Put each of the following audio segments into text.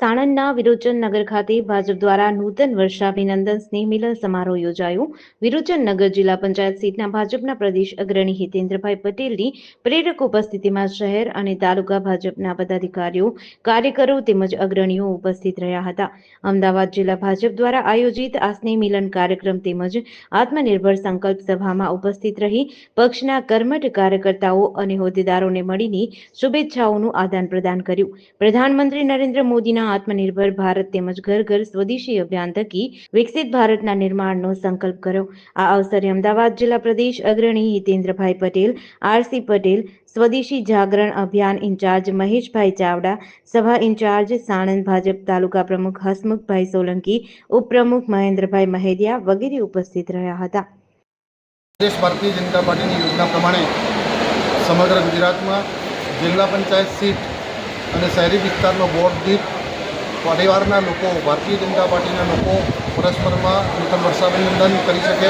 સાણંદના વિરોચનનગર ખાતે ભાજપ દ્વારા નૂતન વર્ષાભિનંદન સ્નેહ મિલન સમારોહ યોજાયો. વિરોચનનગર જિલ્લા પંચાયત સીટના ભાજપના પ્રદેશ અગ્રણી હિતેન્દ્રભાઈ પટેલની પ્રેરક ઉપસ્થિતિમાં શહેર અને તાલુકા ભાજપના પદાધિકારીઓ, કાર્યકરો તેમજ અગ્રણીઓ ઉપસ્થિત રહ્યા હતા. અમદાવાદ જિલ્લા ભાજપ દ્વારા આયોજિત આ સ્નેહ મિલન કાર્યક્રમ તેમજ આત્મનિર્ભર સંકલ્પ સભામાં ઉપસ્થિત રહી પક્ષના કર્મઠ કાર્યકર્તાઓ અને હોદ્દેદારોને મળીને શુભેચ્છાઓનું આદાન પ્રદાન કર્યું. પ્રધાનમંત્રી નરેન્દ્ર મોદીના આત્મનિર્ભર ભારત તેમજ ઘર ઘર સ્વદેશી અભિયાન થકી વિકસિત ભારતના નિર્માણનો સંકલ્પ કર્યો. આ અવસરે અમદાવાદ જિલ્લા પ્રદેશ અગ્રણી હિતેન્દ્રભાઈ પટેલ, આરસી પટેલ, સ્વદેશી જાગરણ અભિયાન ઇન્ચાર્જ મહેશભાઈ ચાવડા, સભા ઇન્ચાર્જ સાણંદ ભાજપ તાલુકા પ્રમુખ હસમુખભાઈ સોલંકી, ઉપપ્રમુખ મહેન્દ્રભાઈ મહેરિયા વગેરે ઉપસ્થિત રહ્યા હતા. ભારતીય જનતા પાર્ટીની યોજના પ્રમાણે સમગ્ર ગુજરાતમાં જિલ્લા પંચાયત સીટ અને શહેરી વિસ્તારનો બોર્ડ દીઠ પરિવારના લોકો, ભારતીય જનતા પાર્ટીના લોકો પરસ્પરમાં નૂતન વર્ષાભિનંદન કરી શકે,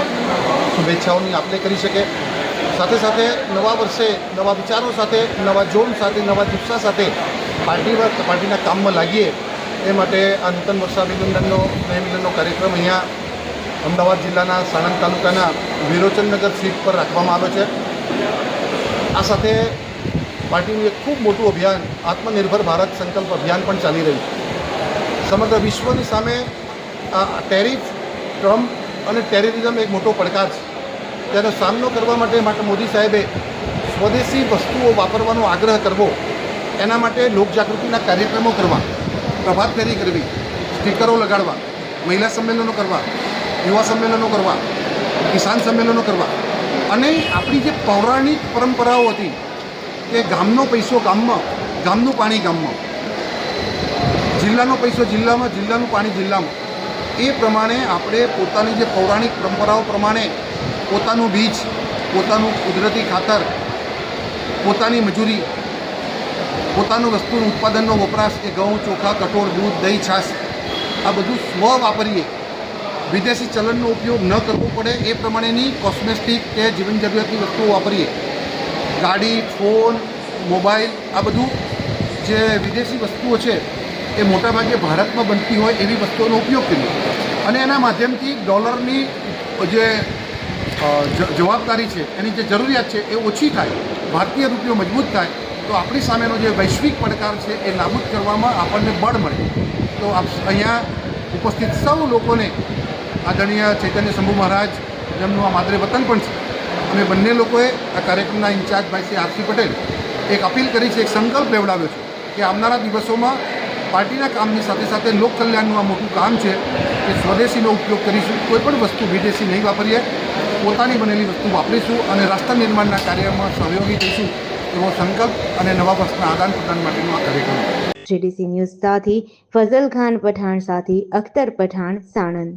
શુભેચ્છાઓની આપ કરી શકે. સાથે સાથે નવા વર્ષે નવા વિચારો સાથે, નવા જોમ સાથે, નવા જુસ્સા સાથે પાર્ટી પાર્ટીના કામમાં લાગીએ એ માટે આ નૂતન વર્ષાભિનંદનનો અભિનંદનનો મિલનનો કાર્યક્રમ અહીંયા અમદાવાદ જિલ્લાના સાણંદ તાલુકાના વિરોચનનગર સીટ પર રાખવામાં આવ્યો છે. આ સાથે પાર્ટીનું એક ખૂબ મોટું અભિયાન, આત્મનિર્ભર ભારત સંકલ્પ અભિયાન પણ ચાલી રહ્યું છે. સમગ્ર વિશ્વની સામે ટેરિફ, ટ્રમ્પ અને ટેરરિઝમ એક મોટો પડકાર છે. તેનો સામનો કરવા માટે માટે મોદી સાહેબે સ્વદેશી વસ્તુઓ વાપરવાનો આગ્રહ કરવો, એના માટે લોકજાગૃતિના કાર્યક્રમો કરવા, પ્રભાત ફેરી કરવી, સ્ટીકરો લગાડવા, મહિલા સંમેલનો કરવા, યુવા સંમેલનો કરવા, કિસાન સંમેલનો કરવા અને આપણી જે પૌરાણિક પરંપરાઓ હતી કે ગામનો પૈસો ગામમાં, ગામનું પાણી ગામમાં જિલ્લાનો પૈસો જિલ્લામાં, જિલ્લાનું પાણી જિલ્લામાં. એ પ્રમાણે આપણે પોતાની જે પૌરાણિક પરંપરાઓ પ્રમાણે પોતાનું બીજ, પોતાનું કુદરતી ખાતર, પોતાની મજૂરી, પોતાનું વસ્તુનું ઉત્પાદનનો વપરાશ એ ઘઉં, ચોખા, કઠોળ, દૂધ, દહીં, છાશ, આ બધું સ્વ વાપરીએ. વિદેશી ચલણનો ઉપયોગ ન કરવો પડે, એ પ્રમાણેની કોસ્મેટિક કે જીવન જરૂરિયાતની વસ્તુઓ વાપરીએ. ગાડી, ફોન, મોબાઈલ, આ બધું જે વિદેશી વસ્તુઓ છે એ મોટાભાગે ભારતમાં બનતી હોય એવી વસ્તુઓનો ઉપયોગ કર્યો અને એના માધ્યમથી ડોલરની જે જવાબદારી છે, એની જે જરૂરિયાત છે એ ઓછી થાય, ભારતીય રૂપિયો મજબૂત થાય, તો આપણી સામેનો જે વૈશ્વિક પડકાર છે એ નાબૂદ કરવામાં આપણને બળ મળે. તો આપ અહીંયા ઉપસ્થિત સૌ લોકોને આદરણીય ચૈતન્ય શંભુ મહારાજ જેમનું આ માદરે વતન પણ છે. અમે બંને લોકોએ આ કાર્યક્રમના ઇન્ચાર્જ ભાઈ શ્રી આરસી પટેલ એક અપીલ કરી છે, એક સંકલ્પ લેવડાવ્યો છે કે આવનારા દિવસોમાં પાર્ટીના કામની સાથે સાથે લોક કલ્યાણનું આ મોટું કામ છે કે સ્વદેશીનો ઉપયોગ કરીશું. કોઈપણ વસ્તુ વિદેશી નહીં વાપરીએ. પોતાની બનેલી વસ્તુ વાપરીશું અને રાષ્ટ્ર નિર્માણના કાર્યમાં સહયોગી થઈશું એવો સંકલ્પ અને નવા વર્ષના આદાન પ્રદાન માટેનો આ કાર્યક્રમ. જેડીસી ન્યૂઝ સાથે ફઝલ ખાન પઠાણ સાથે અખ્તર પઠાણ સાણંદ.